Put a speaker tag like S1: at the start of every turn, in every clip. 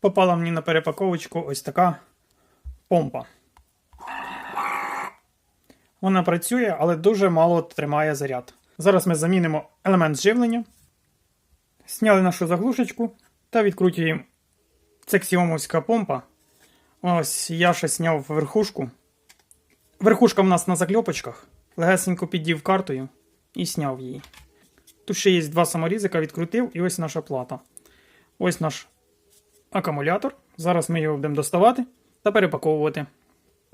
S1: Попала мені на перепаковочку ось така помпа. Вона працює, але дуже мало тримає заряд. Зараз ми замінимо елемент живлення, зняли нашу заглушечку та відкрутюємо. Це ксіомовська помпа. Ось я ще зняв верхушку. Верхушка в нас на закльопочках. Легесенько піддів картою і зняв її. Тут ще є два саморізика, відкрутив, і ось наша плата. Ось наш акумулятор. Зараз ми його будемо доставати та перепаковувати.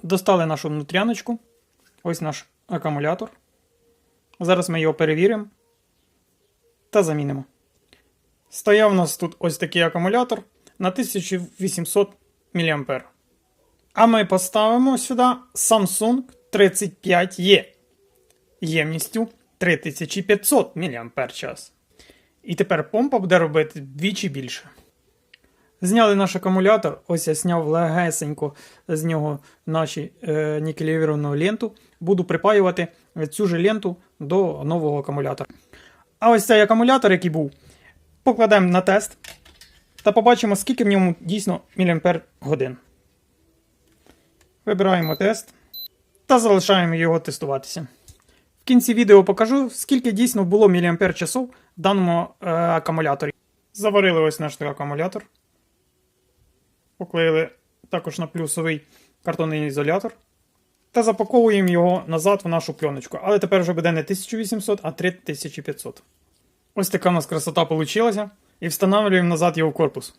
S1: Достали нашу внутряночку. Ось наш акумулятор. Зараз ми його перевіримо та замінимо. Стояв у нас тут ось такий акумулятор на 1800 мА. А ми поставимо сюди Samsung 35E ємністю 3500 мАч. І тепер помпа буде робити вдвічі більше. Зняли наш акумулятор, ось я зняв легесенько з нього наші е, нікеліровану ленту. Буду припаювати цю ж ленту до нового акумулятора. А ось цей акумулятор, який був, покладемо на тест та побачимо, скільки в ньому дійсно міліампер годин. Вибираємо тест та залишаємо його тестуватися. В кінці відео покажу, скільки дійсно було міліампер часов в даному е, акумуляторі. Заварили ось наш акумулятор. Поклеїли також на плюсовий картонний ізолятор. Та запаковуємо його назад в нашу пленочку. Але тепер вже буде не 1800, а 3500. Ось така у нас красота вийшла. І встановлюємо назад його в корпус.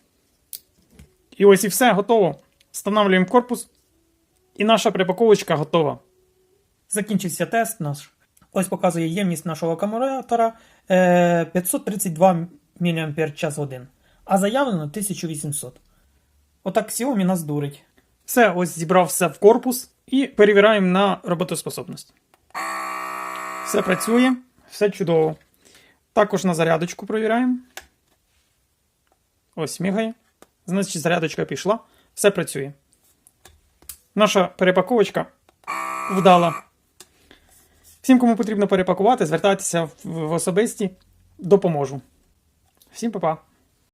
S1: І ось і все готово. Встановлюємо корпус. І наша припаковочка готова. Закінчився тест наш. Ось показує ємність нашого акумулятора е, 532 мАч а заявлено 1800. Отак Xiaomi нас дурить. Все, ось зібрав все в корпус і перевіряємо на роботоспособність. Все працює, все чудово. Також на зарядочку перевіряємо. Ось мігає. Значить, зарядочка пішла, все працює. Наша перепаковочка вдала. Всім, кому потрібно перепакувати, звертайтеся в особисті, допоможу. Всім па-па!